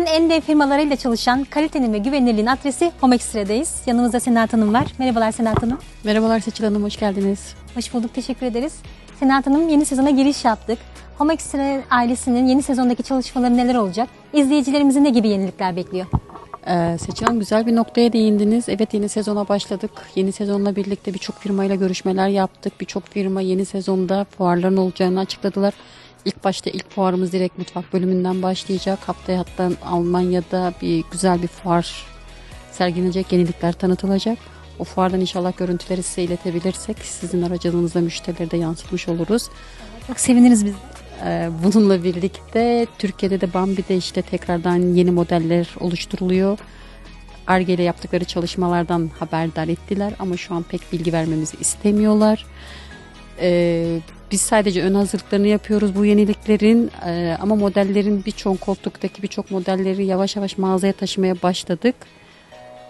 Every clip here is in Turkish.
Dünyanın en dev firmalarıyla çalışan kalitenin ve güvenilirliğin adresi Home Extra'dayız. Yanımızda Senahat Hanım var. Merhabalar Senahat Hanım. Merhabalar Seçil Hanım, hoş geldiniz. Hoş bulduk, teşekkür ederiz. Senahat Hanım yeni sezona giriş yaptık. Home Extra ailesinin yeni sezondaki çalışmaları neler olacak? İzleyicilerimizin ne gibi yenilikler bekliyor? Ee, Seçil Hanım güzel bir noktaya değindiniz. Evet yeni sezona başladık. Yeni sezonla birlikte birçok firmayla görüşmeler yaptık. Birçok firma yeni sezonda fuarların olacağını açıkladılar. İlk başta ilk fuarımız direkt mutfak bölümünden başlayacak. Haftaya hatta Almanya'da bir güzel bir fuar sergilenecek, yenilikler tanıtılacak. O fuardan inşallah görüntüleri size iletebilirsek sizin aracılığınızla müşterilere de yansıtmış oluruz. Çok seviniriz biz. Ee, Bununla birlikte Türkiye'de de Bambi'de işte tekrardan yeni modeller oluşturuluyor. Arge ile yaptıkları çalışmalardan haberdar ettiler ama şu an pek bilgi vermemizi istemiyorlar. Ee, biz sadece ön hazırlıklarını yapıyoruz bu yeniliklerin Ee, ama modellerin birçok koltuktaki birçok modelleri yavaş yavaş mağazaya taşımaya başladık.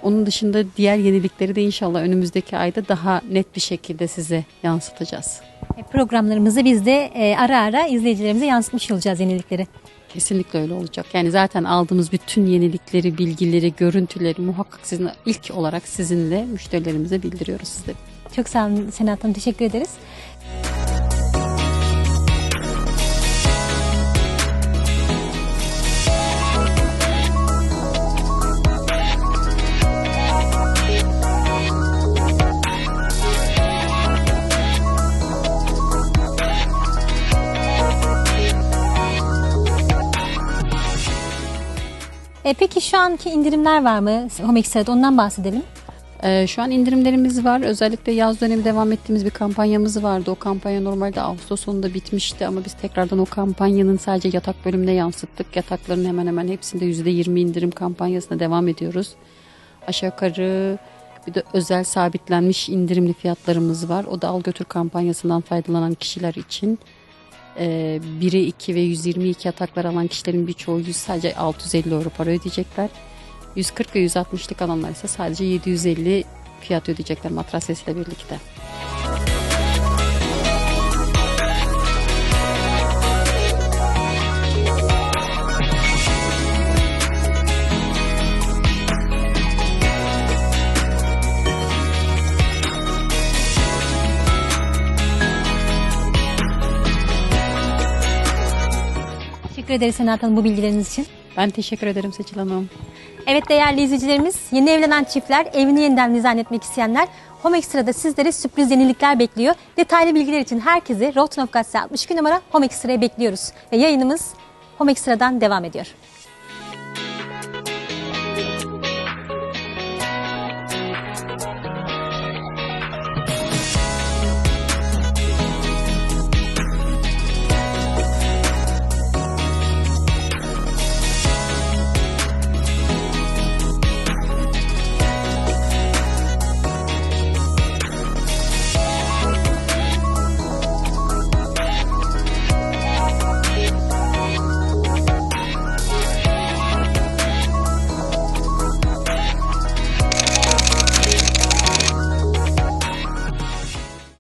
Onun dışında diğer yenilikleri de inşallah önümüzdeki ayda daha net bir şekilde size yansıtacağız. E, Programlarımızı biz de e, ara ara izleyicilerimize yansıtmış olacağız yenilikleri. Kesinlikle öyle olacak. Yani zaten aldığımız bütün yenilikleri, bilgileri, görüntüleri muhakkak sizin ilk olarak sizinle müşterilerimize bildiriyoruz size. Çok sağ olun Senahat Hanım, teşekkür ederiz. E, peki şu anki indirimler var mı Home Extra'da? Ondan bahsedelim. Ee, şu an indirimlerimiz var. Özellikle yaz dönemi devam ettiğimiz bir kampanyamız vardı. O kampanya normalde Ağustos sonunda bitmişti ama biz tekrardan o kampanyanın sadece yatak bölümüne yansıttık. Yatakların hemen hemen hepsinde %20 indirim kampanyasına devam ediyoruz. Aşağı yukarı bir de özel sabitlenmiş indirimli fiyatlarımız var. O da al götür kampanyasından faydalanan kişiler için. Ee, 1'e 2 ve 122 yataklar alan kişilerin birçoğu yüz- sadece 650 euro para ödeyecekler. 140 ve 160'lık alanlar ise sadece 750 fiyat ödeyecekler matras sesiyle birlikte. Teşekkür ederiz Senahat Hanım bu bilgileriniz için. Ben teşekkür ederim Seçil Hanım. Evet değerli izleyicilerimiz, yeni evlenen çiftler, evini yeniden dizayn etmek isteyenler Home Extra'da sizlere sürpriz yenilikler bekliyor. Detaylı bilgiler için herkesi Rotterdam 62 numara Home Extra'ya bekliyoruz. Ve yayınımız Home Extra'dan devam ediyor.